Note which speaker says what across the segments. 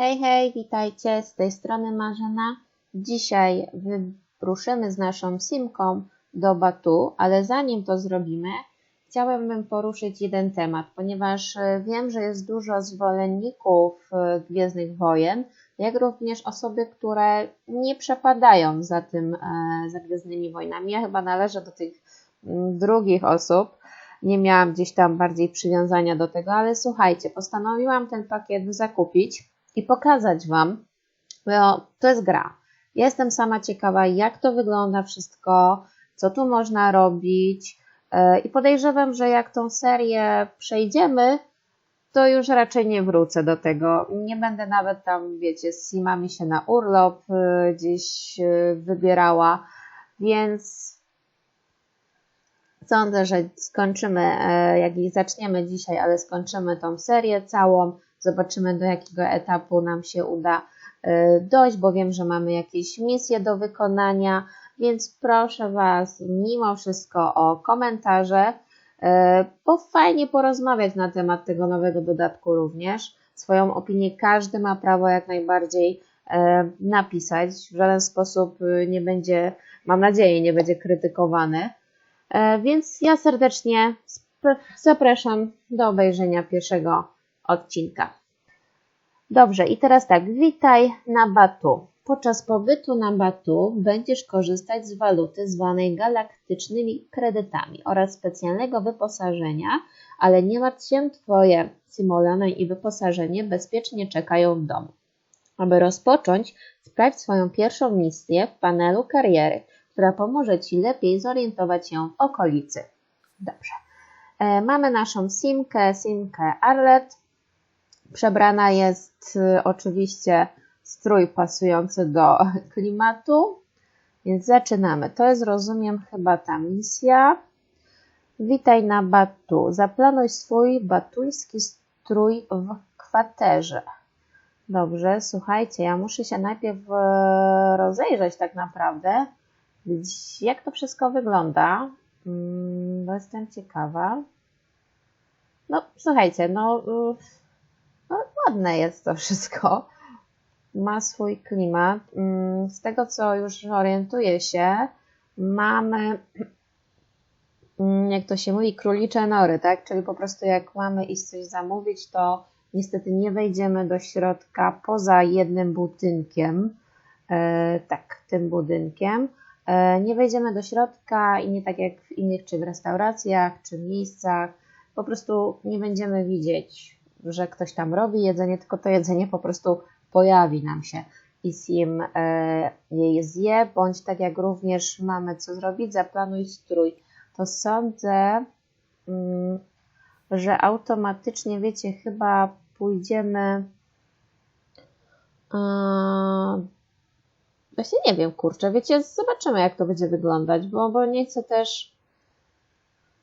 Speaker 1: Hej, hej, witajcie, z tej strony Marzena. Dzisiaj wyruszymy z naszą Simką do Batu, ale zanim to zrobimy, chciałabym poruszyć jeden temat, ponieważ e, wiem, że jest dużo zwolenników e, Gwiezdnych Wojen, jak również osoby, które nie przepadają za tym, e, za Gwiezdnymi Wojnami. Ja chyba należę do tych mm, drugich osób. Nie miałam gdzieś tam bardziej przywiązania do tego, ale słuchajcie, postanowiłam ten pakiet zakupić i pokazać Wam, bo to jest gra. Jestem sama ciekawa, jak to wygląda wszystko, co tu można robić e, i podejrzewam, że jak tą serię przejdziemy, to już raczej nie wrócę do tego. Nie będę nawet tam, wiecie, z simami się na urlop e, gdzieś e, wybierała, więc sądzę, że skończymy, jak i zaczniemy dzisiaj, ale skończymy tą serię całą Zobaczymy, do jakiego etapu nam się uda e, dojść, bo wiem, że mamy jakieś misje do wykonania, więc proszę Was mimo wszystko o komentarze, e, bo fajnie porozmawiać na temat tego nowego dodatku również. Swoją opinię każdy ma prawo jak najbardziej e, napisać. W żaden sposób nie będzie, mam nadzieję, nie będzie krytykowany. Więc ja serdecznie zapraszam do obejrzenia pierwszego odcinka. Dobrze, i teraz tak, witaj na Batu. Podczas pobytu na Batu będziesz korzystać z waluty zwanej galaktycznymi kredytami oraz specjalnego wyposażenia, ale nie martw się, Twoje simoleony i wyposażenie bezpiecznie czekają w domu. Aby rozpocząć, sprawdź swoją pierwszą misję w panelu kariery, która pomoże Ci lepiej zorientować się w okolicy. Dobrze. E, mamy naszą simkę, simkę Arlet. Przebrana jest y, oczywiście strój pasujący do klimatu, więc zaczynamy. To jest, rozumiem, chyba ta misja. Witaj na Batu. Zaplanuj swój batuński strój w kwaterze. Dobrze, słuchajcie, ja muszę się najpierw e, rozejrzeć tak naprawdę, jak to wszystko wygląda, mm, bo jestem ciekawa. No, słuchajcie, no y, no, ładne jest to wszystko. Ma swój klimat. Mm, z tego, co już orientuję się, mamy, mm, jak to się mówi, królicze nory, tak? Czyli po prostu jak mamy iść coś zamówić, to niestety nie wejdziemy do środka poza jednym budynkiem. E, tak, tym budynkiem. E, nie wejdziemy do środka i nie tak jak w innych, czy w restauracjach, czy miejscach, po prostu nie będziemy widzieć że ktoś tam robi jedzenie, tylko to jedzenie po prostu pojawi nam się i sim e, jej zje, bądź tak jak również mamy co zrobić, zaplanuj strój. To sądzę, mm, że automatycznie, wiecie, chyba pójdziemy. Właśnie nie wiem, kurczę, wiecie, zobaczymy jak to będzie wyglądać, bo, bo nie chcę też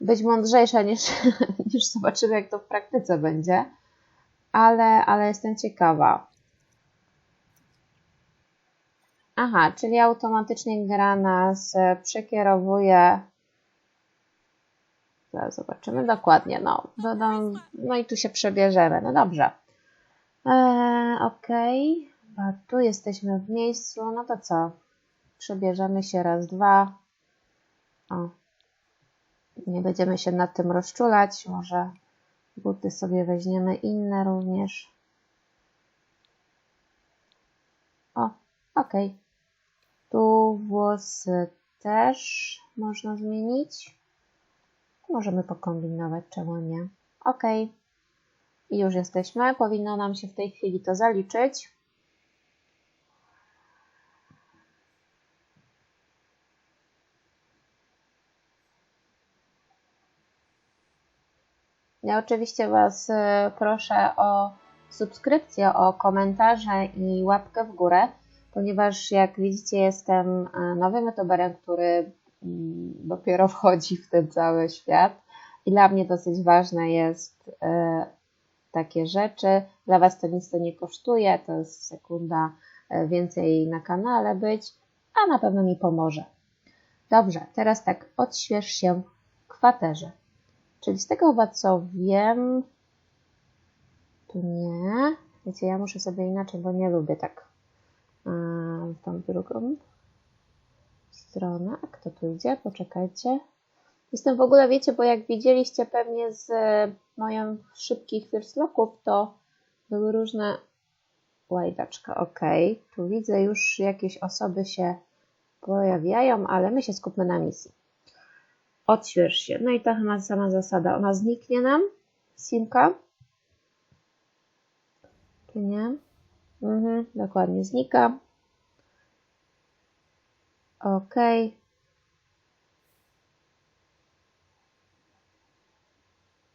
Speaker 1: być mądrzejsza niż, niż zobaczymy jak to w praktyce będzie ale, ale jestem ciekawa. Aha, czyli automatycznie gra nas przekierowuje. Zaraz zobaczymy dokładnie. No, no, no, i tu się przebierzemy. No dobrze. Eee, ok. Tu jesteśmy w miejscu. No to co? Przebierzemy się raz, dwa. O. Nie będziemy się nad tym rozczulać. Może Buty sobie weźmiemy inne również. O, ok. Tu włosy też można zmienić. Możemy pokombinować, czemu nie. Ok. I już jesteśmy. Powinno nam się w tej chwili to zaliczyć. Ja oczywiście Was e, proszę o subskrypcję, o komentarze i łapkę w górę, ponieważ jak widzicie jestem e, nowym youtuberem, który mm, dopiero wchodzi w ten cały świat i dla mnie dosyć ważne jest e, takie rzeczy. Dla Was to nic to nie kosztuje, to jest sekunda więcej na kanale być, a na pewno mi pomoże. Dobrze, teraz tak, odśwież się w kwaterze. Czyli z tego chyba co wiem, tu nie. Wiecie, ja muszę sobie inaczej, bo nie lubię tak a, w tą drugą stronę. A kto tu idzie? Poczekajcie. Jestem w ogóle, wiecie, bo jak widzieliście pewnie z e, moją szybkich first to były różne łajdaczka, ok. Tu widzę już jakieś osoby się pojawiają, ale my się skupmy na misji. Odśwież się. No i ta chyba sama zasada. Ona zniknie nam, simka. Czy nie? Mhm, dokładnie znika. Ok.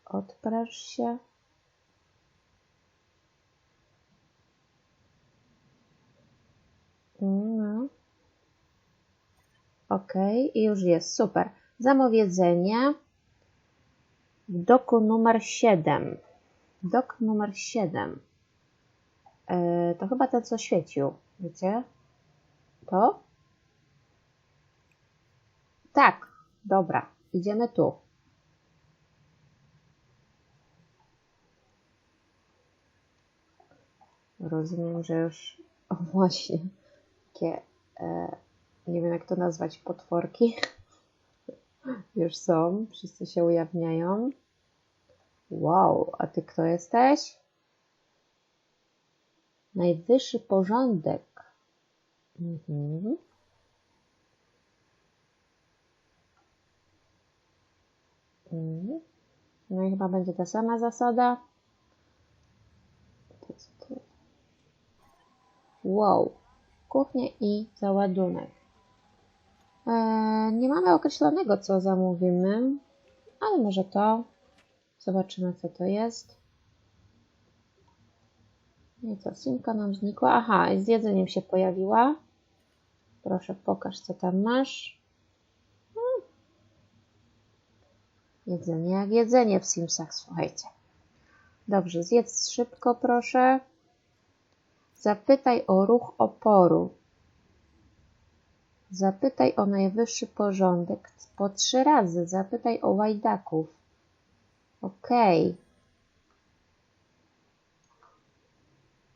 Speaker 1: Odpraż się. No. Ok, i już jest, super. Zamówienie w doku numer 7. Dok numer 7. E, to chyba ten, co świecił, wiecie? To? Tak, dobra, idziemy tu. Rozumiem, że już, o właśnie, takie, e, nie wiem jak to nazwać, potworki już są, wszyscy się ujawniają. Wow, a ty kto jesteś? Najwyższy porządek. Mhm. Mhm. No i chyba będzie ta sama zasada. Wow, kuchnia i załadunek. Eee, nie mamy określonego, co zamówimy, ale może to. Zobaczymy, co to jest. No i co, simka nam znikła. Aha, z jedzeniem się pojawiła. Proszę, pokaż, co tam masz. Hmm. Jedzenie jak jedzenie w Simsach, słuchajcie. Dobrze, zjedz szybko, proszę. Zapytaj o ruch oporu. Zapytaj o najwyższy porządek po trzy razy. Zapytaj o łajdaków. Okej.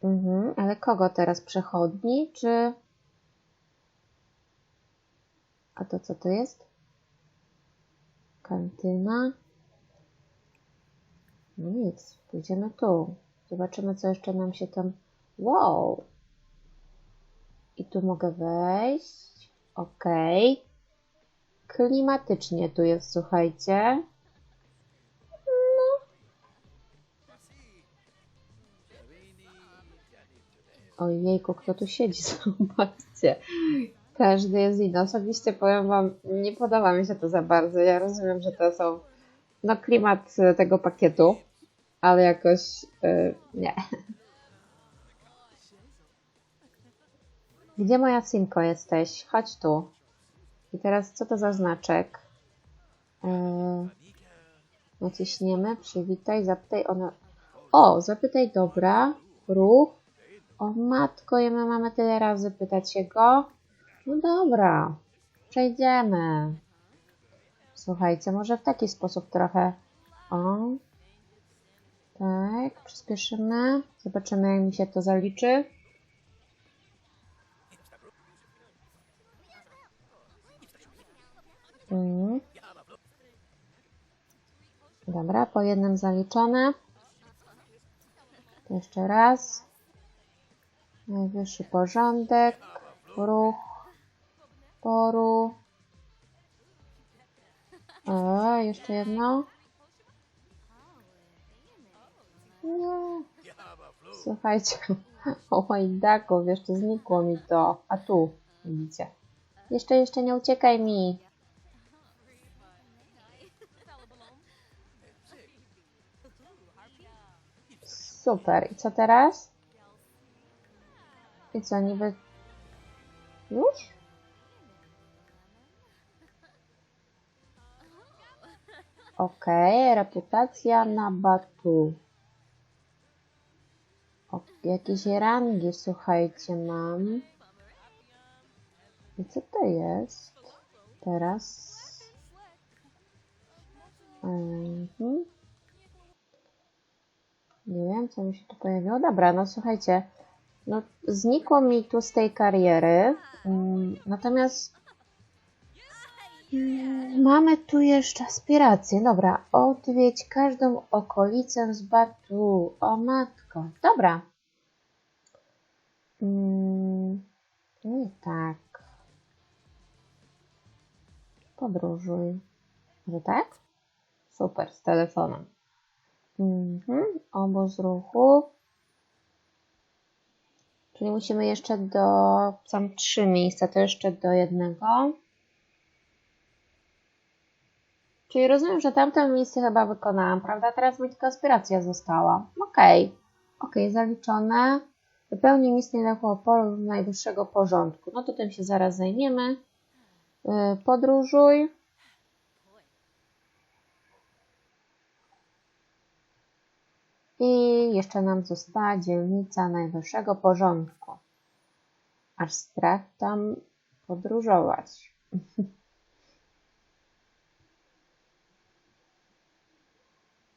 Speaker 1: Mhm, ale kogo teraz? Przechodni, czy... A to co to jest? Kantyna. No nic, pójdziemy tu. Zobaczymy, co jeszcze nam się tam... Wow! I tu mogę wejść. Ok. Klimatycznie tu jest, słuchajcie. No. Ojejku, kto tu siedzi? Zobaczcie. Każdy jest inny. Osobiście powiem Wam, nie podoba mi się to za bardzo. Ja rozumiem, że to są no klimat tego pakietu, ale jakoś yy, nie. Gdzie moja Simko jesteś? Chodź tu. I teraz co to za znaczek? Yy, naciśniemy, przywitaj, zapytaj ona. O, zapytaj, dobra, ruch. O matko, i my mamy tyle razy pytać się go. No dobra, przejdziemy. Słuchajcie, może w taki sposób trochę. O, tak, przyspieszymy. Zobaczymy, jak mi się to zaliczy. Mm. Dobra, po jednym zaliczone. Jeszcze raz. Najwyższy porządek, ruch, poru. O, jeszcze jedno. Nie. Słuchajcie, o łajdaków, jeszcze znikło mi to. A tu, widzicie. Jeszcze, jeszcze nie uciekaj mi. Super. I co teraz? I co, niby... Już? Ok, reputacja na batu. O, jakieś rangi, słuchajcie, mam. I co to jest? Teraz. Mhm. Nie wiem, co mi się tu pojawiło. Dobra, no słuchajcie. No, znikło mi tu z tej kariery. Mm, Natomiast mm, mamy tu jeszcze aspiracje. Dobra, odwiedź każdą okolicę z Batu. O matko. Dobra. Mm, Nie tak. Podróżuj. Że tak? Super, z telefonem. Mhm. Obóz ruchu. Czyli musimy jeszcze do. Są trzy miejsca, to jeszcze do jednego. Czyli rozumiem, że tamtą misję chyba wykonałam, prawda? Teraz mi tylko aspiracja została. Okej. Okej, zaliczone. Wypełnij misję na oporu najwyższego porządku. No to tym się zaraz zajmiemy. Yy, Podróżuj. I jeszcze nam została dzielnica najwyższego porządku. Aż strach tam podróżować.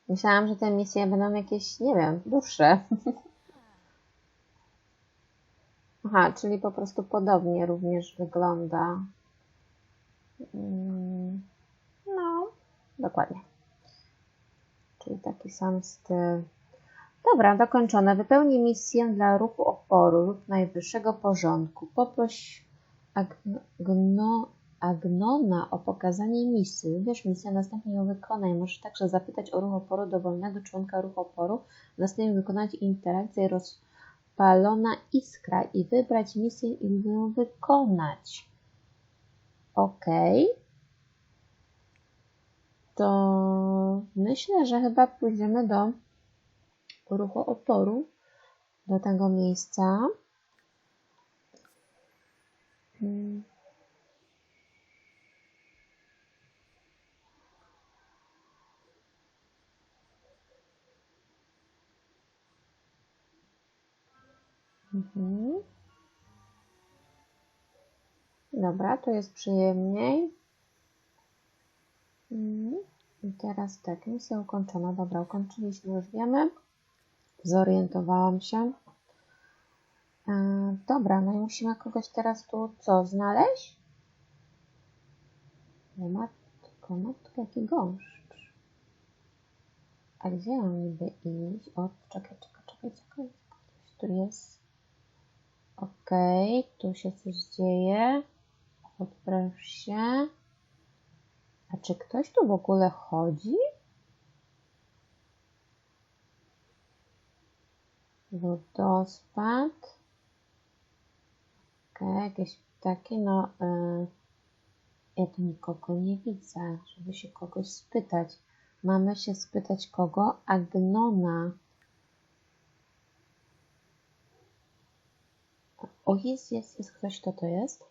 Speaker 1: Myślałam, że te misje będą jakieś, nie wiem, dłuższe. Aha, czyli po prostu podobnie również wygląda. Mm, No, dokładnie. Czyli taki sam styl. Dobra, dokończone. Wypełnij misję dla ruchu oporu lub najwyższego porządku. Poproś Agno, gno, Agnona o pokazanie misji. Wybierz misję, następnie ją wykonaj. Możesz także zapytać o ruch oporu dowolnego członka ruchu oporu, następnie wykonać interakcję rozpalona iskra i wybrać misję i ją wykonać. Ok. To myślę, że chyba pójdziemy do ruchu oporu do tego miejsca. Mhm. Dobra, to jest przyjemniej. Mm. I teraz tak, misja ukończona. Dobra, ukończyliśmy, już wiemy. Zorientowałam się. E, dobra, no i musimy kogoś teraz tu co, znaleźć? Matko, matko, jaki gąszcz. A gdzie mam niby iść? O, czekaj, czekaj, czekaj, czekaj. Coś tu jest. Okej, tu się coś dzieje. Odpraw się. A czy ktoś tu w ogóle chodzi? Wodospad. Okej, jakieś ptaki, no y, ja tu nikogo nie widzę, żeby się kogoś spytać. Mamy się spytać kogo? Agnona. O, jest, jest, jest ktoś, kto to jest?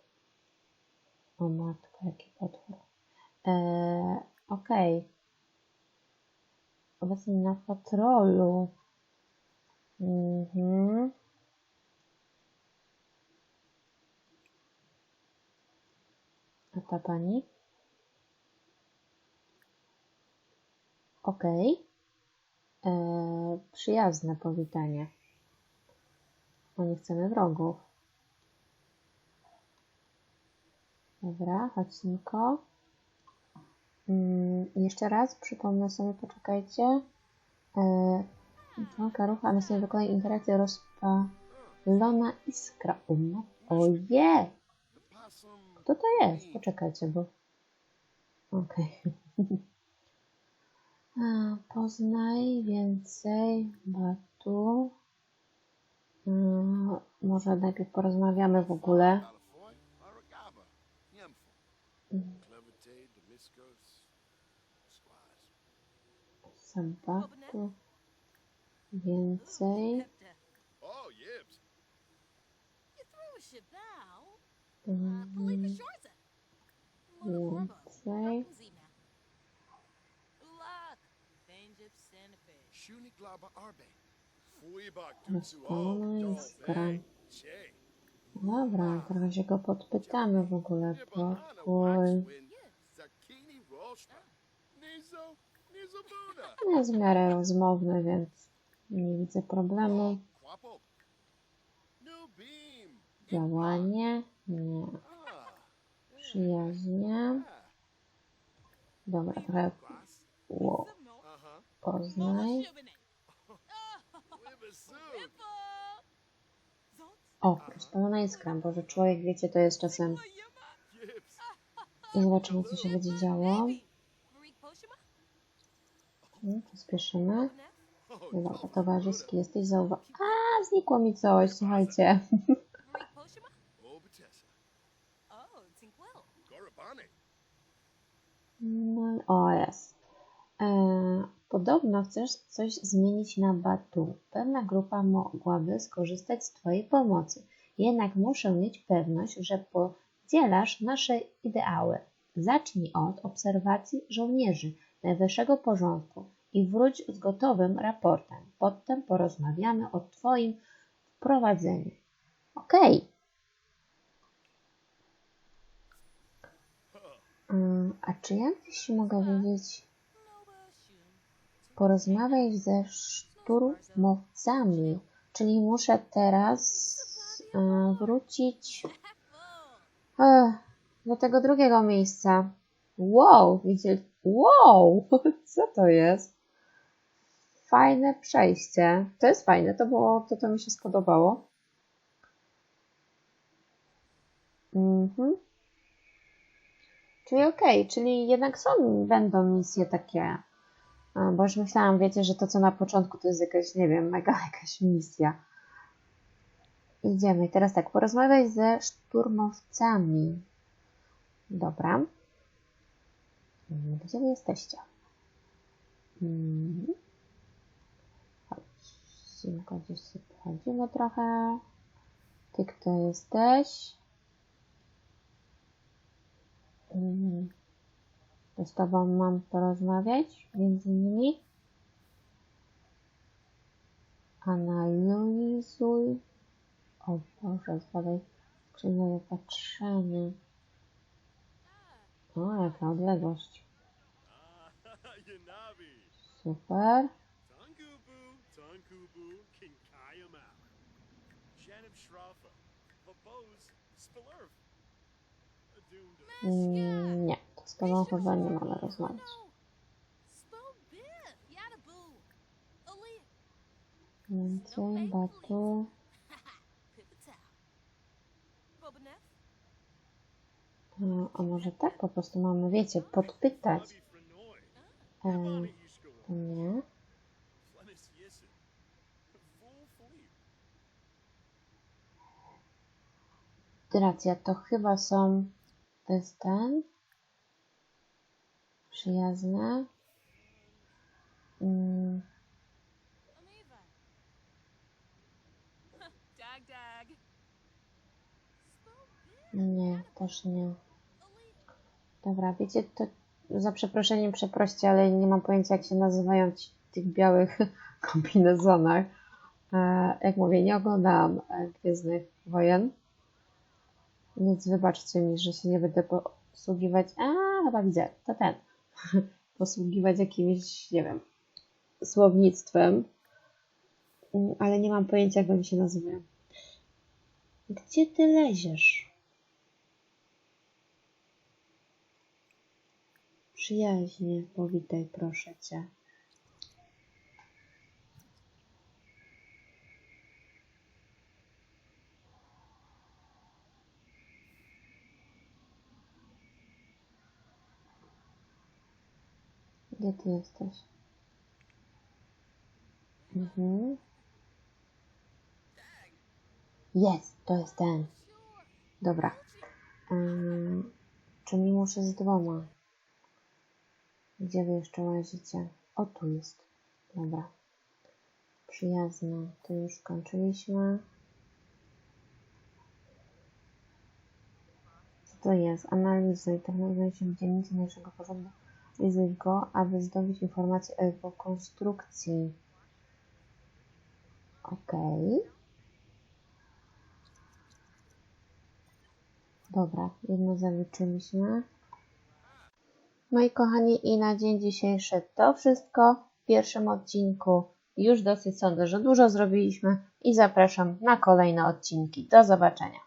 Speaker 1: O matko, jaki potwór. Eee, Okej. Obecnie na patrolu. Mhm. A ta pani? Okej. Eee, przyjazne powitanie. Bo nie chcemy wrogów. Dobra, chodź Niko. Mm, jeszcze raz przypomnę sobie, poczekajcie. Eee, Członka ruchu, a następnie wykonaj interakcję rozpalona iskra. Um, oje! Kto to jest? Poczekajcie, bo... Okej. A, Poznaj więcej Batu. Może najpierw porozmawiamy w ogóle. Sabatu. Więcej. Rozpalona iskra. Dobra, trochę się go podpytamy w ogóle. Pokój.
Speaker 2: Buddha.
Speaker 1: Jest w miarę rozmowny, więc Nie widzę problemu. Działanie. Nie. Przyjaźnie. Dobra, trochę wow, poznaj. O, rozpalona iskra, bo że człowiek, wiecie, to jest czasem... I zobaczymy, co się będzie działo.
Speaker 3: Poshima.
Speaker 1: Hmm, Przyspieszymy.
Speaker 2: No.
Speaker 1: towarzyski jesteś zauwa... A, znikło mi coś, słuchajcie. No, o, jest. E, podobno chcesz coś zmienić na Batu. Pewna grupa mogłaby skorzystać z Twojej pomocy. Jednak muszę mieć pewność, że podzielasz nasze ideały. Zacznij od obserwacji żołnierzy najwyższego porządku i wróć z gotowym raportem. Potem porozmawiamy o Twoim wprowadzeniu. Okej. Mm, A czy ja gdzieś mogę wiedzieć, porozmawiaj ze szturmowcami, czyli muszę teraz e, wrócić e, do tego drugiego miejsca. Wow, widzicie? Wow, co to jest? Fajne przejście. To jest fajne, to było, to, to mi się spodobało. Mhm. Czyli okej, czyli jednak są, będą misje takie. Bo już myślałam, wiecie, że to co na początku to jest jakaś, nie wiem, mega jakaś misja. Idziemy. Teraz tak, porozmawiaj ze szturmowcami. Dobra. Gdzie wy jesteście? Mhm. Chodź, gdzieś sobie pochodzimy trochę. Ty kto jesteś? Mm. To z Tobą mam porozmawiać, między innymi. Analizuj. O Boże, zbadaj skrzynię wypatrzenie. O, jaka odległość. Super. Mm, nie, to z Tobą chyba nie mamy rozmawiać. Więcej, batu. No, a może tak po prostu mamy, wiecie, podpytać. To nie. Racja, to chyba są. To jest ten. Przyjazne. Mm, nie, też nie. Dobra, wiecie, to za przeproszeniem przeproście, ale nie mam pojęcia, jak się nazywają ci w tych białych kombinezonach. E, jak mówię, nie oglądałam e, Gwiezdnych Wojen, więc wybaczcie mi, że się nie będę posługiwać. A, chyba widzę, to ten. posługiwać jakimś, nie wiem, słownictwem, ale nie mam pojęcia, jak oni się nazywają. Gdzie ty leziesz? Przyjaźnie, powitaj proszę cię. Gdzie ty jesteś? Mhm. Jest, to jest ten. Dobra. Ym, czyli muszę z dwoma. Gdzie wy jeszcze łazicie? O, tu jest. Dobra. Przyjazne. Tu już kończyliśmy. Co to jest? Analizuj. To w dziennicy naszego porządku. Analizuj go, aby zdobyć informacje o jego konstrukcji. Okej. Dobra, jedno zaliczyliśmy. Moi kochani, i na dzień dzisiejszy to wszystko w pierwszym odcinku Już dosyć sądzę, że dużo zrobiliśmy i zapraszam na kolejne odcinki. Do zobaczenia.